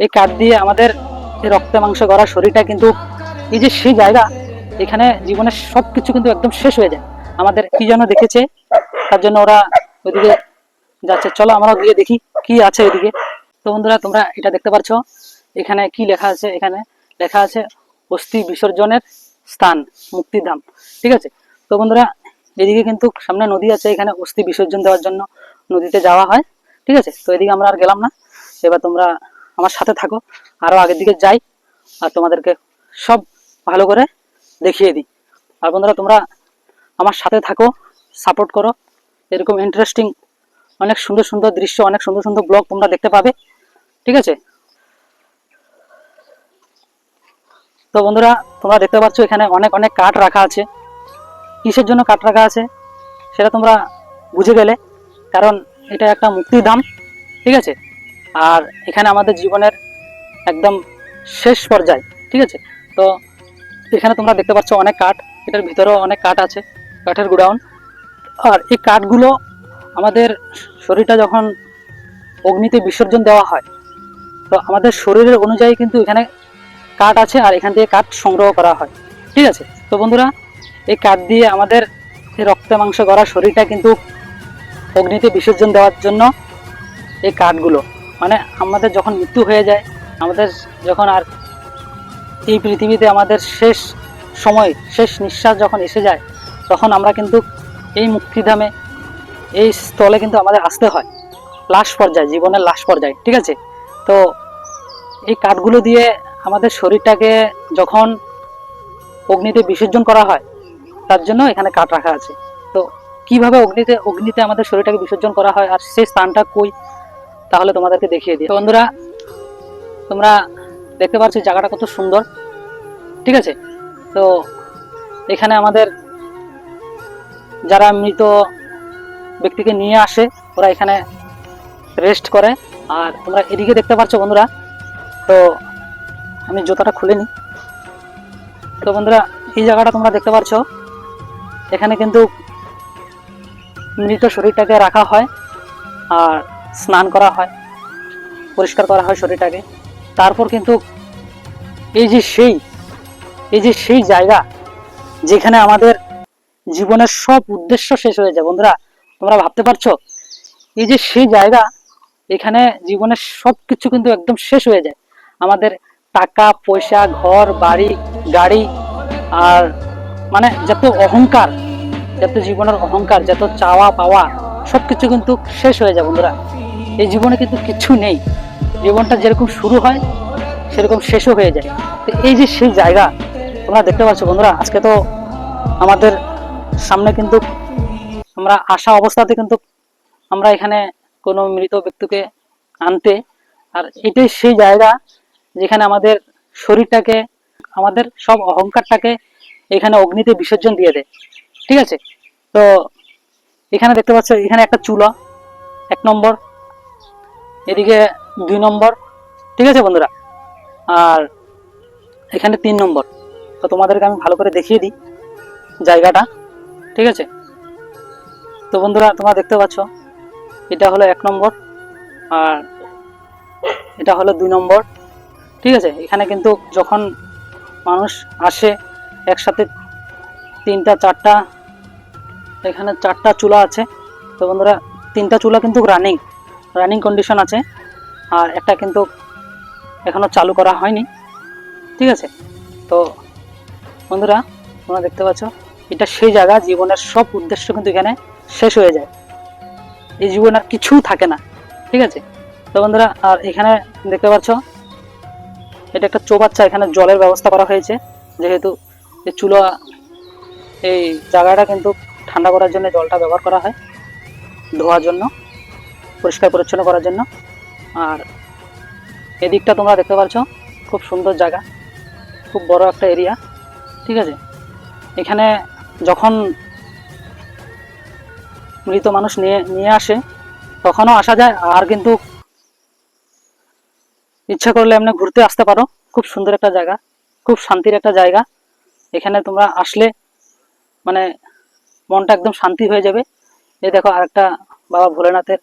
এই কাঠ দিয়ে আমাদের রক্তে মাংস গড়া শরীরটা কিন্তু এই যে সেই জায়গা, এখানে জীবনের সব কিছু কিন্তু একদম শেষ হয়ে যায়। আমাদের কি যেন দেখেছে, তার জন্য ওরা ওইদিকে যাচ্ছে। চলো আমরা গিয়ে দেখি কি আছে ওইদিকে। তো বন্ধুরা, তোমরা এটা দেখতে পাচ্ছ। এখানে কি লেখা আছে? এখানে লেখা আছে, অস্থি বিসর্জনের স্থান, মুক্তিধাম। ঠিক আছে? তো বন্ধুরা, এদিকে কিন্তু সামনে নদী আছে, এখানে অস্থি বিসর্জন দেওয়ার জন্য নদীতে যাওয়া হয়। ঠিক আছে? তো এদিকে আমরা আর গেলাম না। এবার তোমরা আমার সাথে থাকো, আরও আগের দিকে যাই আর তোমাদেরকে সব ভালো করে দেখিয়ে দিই। আর বন্ধুরা, তোমরা আমার সাথে থাকো সাপোর্ট করো। এরকম ইন্টারেস্টিং অনেক সুন্দর সুন্দর দৃশ্য, অনেক সুন্দর সুন্দর ব্লগ তোমরা দেখতে পাবে। ঠিক আছে? তো বন্ধুরা, তোমরা দেখতে পাচ্ছ এখানে অনেক অনেক কাঠ রাখা আছে। কিসের জন্য কাঠ রাখা আছে সেটা তোমরা বুঝে গেলে, কারণ এটা একটা মুক্তির দাম। ঠিক আছে? আর এখানে আমাদের জীবনের একদম শেষ পর্যায়ে, ঠিক আছে? তো এখানে তোমরা দেখতে পাচ্ছ অনেক কাঠ, এটার ভিতরেও অনেক কাঠ আছে, কাঠের গোডাউন। আর এই কাঠগুলো আমাদের শরীরটা যখন অগ্নিতে বিসর্জন দেওয়া হয়, তো আমাদের শরীরের অনুযায়ী কিন্তু এখানে কাঠ আছে আর এখান থেকে কাঠ সংগ্রহ করা হয়, ঠিক আছে? তো বন্ধুরা, এই কাঠ দিয়ে আমাদের রক্তে মাংস করা শরীরটা কিন্তু অগ্নিতে বিসর্জন দেওয়ার জন্য এই কাঠগুলো। মানে আমাদের যখন মৃত্যু হয়ে যায়, আমাদের যখন আর এই পৃথিবীতে আমাদের শেষ সময়, শেষ নিঃশ্বাস যখন এসে যায়, তখন আমরা কিন্তু এই মুক্তিধামে, এই স্থলে কিন্তু আমাদের আসতে হয়। লাশ পর্যায়ে, জীবনের লাশ পর্যায়ে, ঠিক আছে? তো এই কাঠগুলো দিয়ে আমাদের শরীরটাকে যখন অগ্নিতে বিসর্জন করা হয়, তার জন্য এখানে কাঠ রাখা আছে। তো কীভাবে অগ্নিতে অগ্নিতে আমাদের শরীরটাকে বিসর্জন করা হয় আর সেই স্থানটা কই তাহলে তোমাদেরকে দেখিয়ে দিই। বন্ধুরা, তোমরা দেখতে পাচ্ছ জায়গাটা কত সুন্দর। ঠিক আছে? তো এখানে আমাদের যারা মৃত ব্যক্তিকে নিয়ে আসে, ওরা এখানে রেস্ট করে। আর তোমরা এদিকে দেখতে পাচ্ছ বন্ধুরা, তো আমি জুতাটা খুলে নিই। তো বন্ধুরা, এই জায়গাটা তোমরা দেখতে পাচ্ছ, এখানে কিন্তু মৃত শরীরটাকে রাখা হয়। আর স্নান করা হয়, পরিষ্কার করা হয় শরীরটাকে। তারপর কিন্তু এই যে সেই, এই যে সেই জায়গা যেখানে আমাদের জীবনের সব উদ্দেশ্য শেষ হয়ে যায়। বন্ধুরা, তোমরা ভাবতে পারছ? এই যে সেই জায়গা এখানে জীবনের সব কিছু কিন্তু একদম শেষ হয়ে যায়। আমাদের টাকা, পয়সা, ঘর, বাড়ি, গাড়ি আর মানে যত অহংকার, যত জীবনের অহংকার, যত চাওয়া পাওয়া সব কিছু কিন্তু শেষ হয়ে যায় বন্ধুরা। এই জীবনে কিন্তু কিছু নেই। জীবনটা যেরকম শুরু হয়, সেরকম শেষও হয়ে যায়। তো এই যে সেই জায়গা, তোমরা দেখতে পাচ্ছ বন্ধুরা, আজকে তো আমাদের সামনে কিন্তু আমরা আসা অবস্থাতে কিন্তু আমরা এখানে কোনো মৃত ব্যক্তিকে আনতে, আর এটাই সেই জায়গা যেখানে আমাদের শরীরটাকে, আমাদের সব অহংকারটাকে এখানে অগ্নিতে বিসর্জন দিয়ে দেয়। ঠিক আছে? তো এখানে দেখতে পাচ্ছ, এখানে একটা চুলা, এক নম্বর। এদিকে দুই নম্বর, ঠিক আছে বন্ধুরা? আর এখানে তিন নম্বর। তো তোমাদেরকে আমি ভালো করে দেখিয়ে দিই জায়গাটা, ঠিক আছে? তো বন্ধুরা, তোমরা দেখতে পাচ্ছ, এটা হলো এক নম্বর আর এটা হলো দুই নম্বর, ঠিক আছে? এখানে কিন্তু যখন মানুষ আসে একসাথে তিনটা, চারটা, এখানে চারটা চুলা আছে। তো বন্ধুরা, তিনটা চুলা কিন্তু রানিং রানিং কন্ডিশন আছে। আর একটা কিন্তু এখনও চালু করা হয়নি। ঠিক আছে? তো বন্ধুরা, তোমরা দেখতে পাচ্ছ, এটা সেই জায়গা, জীবনের সব উদ্দেশ্য কিন্তু এখানে শেষ হয়ে যায়। এই জীবন আর কিছুই থাকে না। ঠিক আছে? তো বন্ধুরা, আর এখানে দেখতে পাচ্ছ, এটা একটা চৌবাচ্চা, এখানে জলের ব্যবস্থা করা হয়েছে। যেহেতু এই চুলা, এই জায়গাটা কিন্তু ঠান্ডা করার জন্য জলটা ব্যবহার করা হয় ধোয়ার জন্য। পরিষ্কার পরিচ্ছন্ন করার জন্য। আর এদিকটা তোমরা দেখতে পাচ্ছ, খুব সুন্দর জায়গা, খুব বড় একটা এরিয়া, ঠিক আছে? এখানে যখন মৃত মানুষ নিয়ে নিয়ে আসে, তখনও আসা যায়, আর কিন্তু ইচ্ছা করলে এমনি ঘুরতে আসতে পারো। খুব সুন্দর একটা জায়গা, খুব শান্তির একটা জায়গা। এখানে তোমরা আসলে মানে মনটা একদম শান্তি হয়ে যাবে। এই দেখো আরেকটা বাবা ভোলেনাথের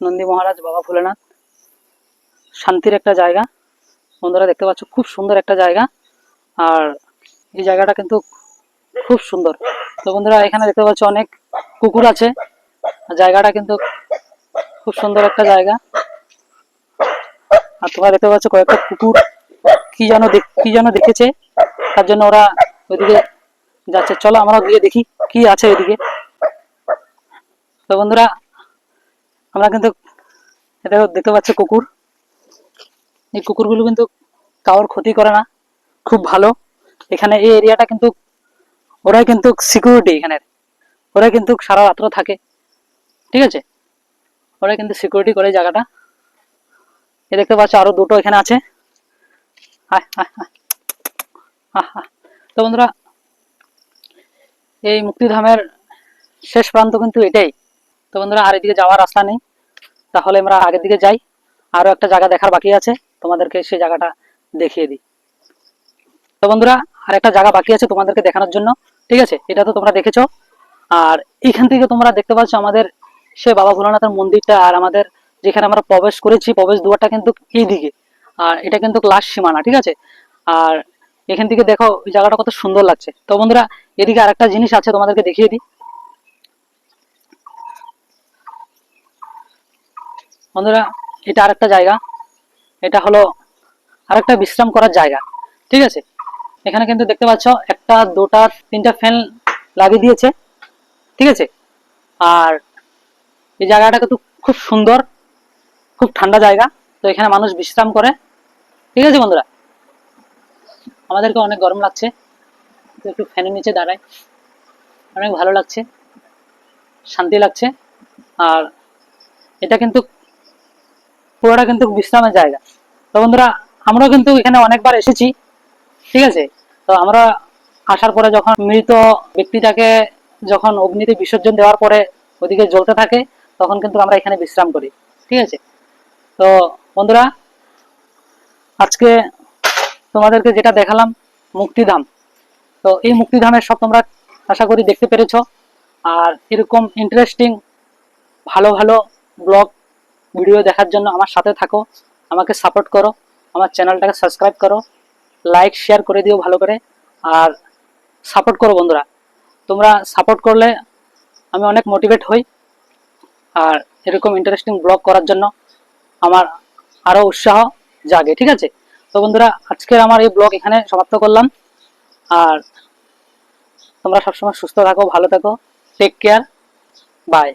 নন্দী মহারাজ, বাবা ভোলেনাথ। শান্তির একটা জায়গা। বন্ধুরা দেখতে পাচ্ছ, খুব সুন্দর একটা জায়গা। আর এই জায়গাটা কিন্তু খুব সুন্দর। তো বন্ধুরা, এখানে দেখতে পাচ্ছ, অনেক কুকুর আছে। জায়গাটা কিন্তু খুব সুন্দর একটা জায়গা। আর তোমরা দেখতে পাচ্ছ, কয়েকটা কুকুর কি যেন কি যেন দেখেছে। তার জন্য ওরা ওইদিকে যাচ্ছে। চলো, আমরা গিয়ে দেখি কি আছে ওইদিকে। তো বন্ধুরা আমরা কিন্তু এটা দেখতে পাচ্ছি কুকুর। এই কুকুরগুলো কিন্তু কারোর ক্ষতি করে না, খুব ভালো। এখানে এই এরিয়াটা কিন্তু ওরাই কিন্তু সিকিউরিটি এখানের ওরাই কিন্তু সারা রাত্র থাকে, ঠিক আছে? ওরাই কিন্তু সিকিউরিটি করে জায়গাটা। এ দেখতে পাচ্ছ আরও দুটো এখানে আছে। তো বন্ধুরা, এই মুক্তিধামের শেষ প্রান্ত কিন্তু এটাই। তো বন্ধুরা, আর এদিকে যাওয়ার রাস্তা নেই। তাহলে আমরা আগের দিকে যাই। আরও একটা জায়গা দেখার বাকি আছে। তোমাদেরকে সেই জায়গাটা দেখিয়ে দিই। তো বন্ধুরা, আর একটা জায়গা বাকি আছে তোমাদেরকে দেখানোর জন্য। ঠিক আছে? এটা তো তোমরা দেখেছ। আর এখান থেকে তোমরা দেখতে পাচ্ছ আমাদের সে বাবা ভোলানাথের মন্দিরটা আর আমাদের যেখানে আমরা প্রবেশ করেছি, প্রবেশ দুয়ারটা কিন্তু এইদিকে। আর এটা কিন্তু লাস্ট সীমানা, ঠিক আছে? আর এখান থেকে দেখো জায়গাটা কত সুন্দর লাগছে। তো বন্ধুরা, এদিকে আরেকটা জিনিস আছে তোমাদেরকে দেখিয়ে দিই। বন্ধুরা, এটা আরেকটা জায়গা। এটা হলো আরেকটা বিশ্রাম করার জায়গা, ঠিক আছে? এখানে কিন্তু দেখতে পাচ্ছ, একটা, দুটা, তিনটা ফ্যান লাগিয়ে দিয়েছে, ঠিক আছে? আর এই জায়গাটা কিন্তু খুব সুন্দর, খুব ঠান্ডা জায়গা, তো এখানে মানুষ বিশ্রাম করে, ঠিক আছে বন্ধুরা? আমাদেরকে অনেক গরম লাগছে একটু ফ্যানের নিচে দাঁড়াই। অনেক ভালো লাগছে, শান্তি লাগছে, আর এটা কিন্তু পুরোটা কিন্তু বিশ্রামের জায়গা। তো বন্ধুরা, আমরাও কিন্তু এখানে অনেকবার এসেছি, ঠিক আছে? তো আমরা আসার পরে যখন মৃত ব্যক্তিটাকে যখন অগ্নিতে বিসর্জন দেওয়ার পরে ওদিকে জ্বলতে থাকে, তখন কিন্তু আমরা এখানে বিশ্রাম করি, ঠিক আছে? তো বন্ধুরা, আজকে তোমাদেরকে যেটা দেখালাম, মুক্তিধাম। তো এই মুক্তিধামের সব তোমরা আশা করি দেখতে পেরেছ। আর এরকম ইন্টারেস্টিং ভালো ভালো ব্লগ ভিডিও দেখার জন্য আমার সাথে থাকো, আমাকে সাপোর্ট করো, আমার চ্যানেলটাকে সাবস্ক্রাইব করো লাইক শেয়ার করে দিও ভালো করে, আর সাপোর্ট করো বন্ধুরা। তোমরা সাপোর্ট করলে আমি অনেক মোটিভেট হই, আর এরকম ইন্টারেস্টিং ব্লগ করার জন্য আমার আরও উৎসাহ জাগে, ঠিক আছে? তো বন্ধুরা, আজকের আমার এই ব্লগ এখানে সমাপ্ত করলাম, আর তোমরা সবসময় সুস্থ থাকো, ভালো থাকো টেক কেয়ার বাই